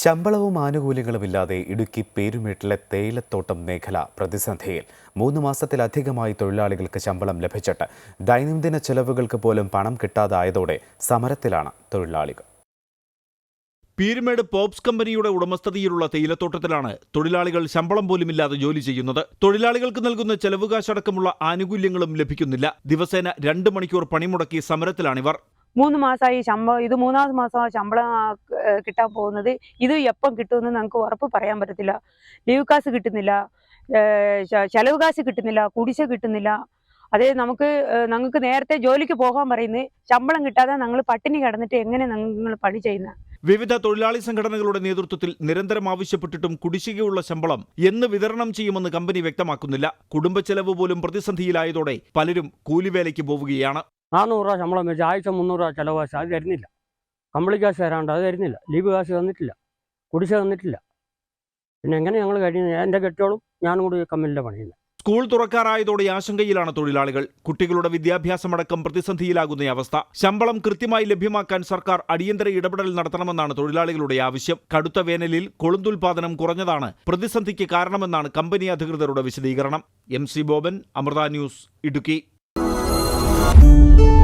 ശമ്പളവും ആനുകൂല്യങ്ങളും ഇല്ലാതെ ഇടുക്കി പേരുമേട്ടിലെ തേയിലത്തോട്ടം മേഖല പ്രതിസന്ധിയിൽ മൂന്ന് മാസത്തിലധികമായി തൊഴിലാളികൾക്ക് ശമ്പളം ലഭിച്ചിട്ട് ദൈനംദിന ചെലവുകൾക്ക് പോലും പണം കിട്ടാതായതോടെ സമരത്തിലാണ് തൊഴിലാളികൾ. പീരുമേട് പോപ്സ് കമ്പനിയുടെ ഉടമസ്ഥതയിലുള്ള തേയിലത്തോട്ടത്തിലാണ് തൊഴിലാളികൾ ശമ്പളം പോലുമില്ലാതെ ജോലി ചെയ്യുന്നത്. തൊഴിലാളികൾക്ക് നൽകുന്ന ചെലവുകാശടക്കമുള്ള ആനുകൂല്യങ്ങളും ലഭിക്കുന്നില്ല. ദിവസേന രണ്ട് മണിക്കൂർ പണിമുടക്കി സമരത്തിലാണിവർ. മൂന്ന് മാസമായി ശമ്പളം ഇത് മൂന്നാമത് മാസം ശമ്പളം കിട്ടാൻ പോകുന്നത്. ഇത് എപ്പം കിട്ടുമെന്ന് നമുക്ക് ഉറപ്പ് പറയാൻ പറ്റത്തില്ല. ലീവ് കാശ് കിട്ടുന്നില്ല. ചെലവ് കാശ് കിട്ടുന്നില്ല കുടിശ്ശ കിട്ടുന്നില്ല. അതേ നമുക്ക് ഞങ്ങൾക്ക് നേരത്തെ ജോലിക്ക് പോകാൻ പറയുന്നത് ശമ്പളം കിട്ടാതെ ഞങ്ങൾ പട്ടിണി കിടന്നിട്ട് എങ്ങനെ ഞങ്ങൾ പണി ചെയ്യുന്ന? വിവിധ തൊഴിലാളി സംഘടനകളുടെ നേതൃത്വത്തിൽ നിരന്തരം ആവശ്യപ്പെട്ടിട്ടും കുടിശ്ശികയുള്ള ശമ്പളം എന്ന് വിതരണം ചെയ്യുമെന്ന് കമ്പനി വ്യക്തമാക്കുന്നില്ല. കുടുംബ ചെലവ് പോലും പ്രതിസന്ധിയിലായതോടെ പലരും കൂലിവേലയ്ക്ക് പോവുകയാണ്. നാനൂറ് രൂപ ശമ്പളം വെച്ച് ആഴ്ച മുന്നൂറ് രൂപ ചിലവ് കാശ് അത് തരുന്നില്ല. കമ്പിളി കാശ് തരാണ്ട് അത് തരുന്നില്ല. ലീവ് കാശ് തന്നിട്ടില്ല. കുടിശ്ശ തന്നിട്ടില്ല. പിന്നെ എങ്ങനെ ഞങ്ങൾ കഴിയുന്നത് എന്റെ കെട്ടിയോളും ഞാനും കൂടി കമ്പനിയുടെ പണിയുന്നത് സ്കൂൾ തുറക്കാറായതോടെ ആശങ്കയിലാണ് തൊഴിലാളികൾ. കുട്ടികളുടെ വിദ്യാഭ്യാസമടക്കം പ്രതിസന്ധിയിലാകുന്ന അവസ്ഥ. ശമ്പളം കൃത്യമായി ലഭ്യമാക്കാൻ സർക്കാർ അടിയന്തര ഇടപെടൽ നടത്തണമെന്നാണ് തൊഴിലാളികളുടെ ആവശ്യം. കടുത്ത വേനലിൽ കൊളുന്തുൽപാദനം കുറഞ്ഞതാണ് പ്രതിസന്ധിക്ക് കാരണമെന്നാണ് കമ്പനി അധികൃതരുടെ വിശദീകരണം. M Boban Amrita news Idukki. Bye.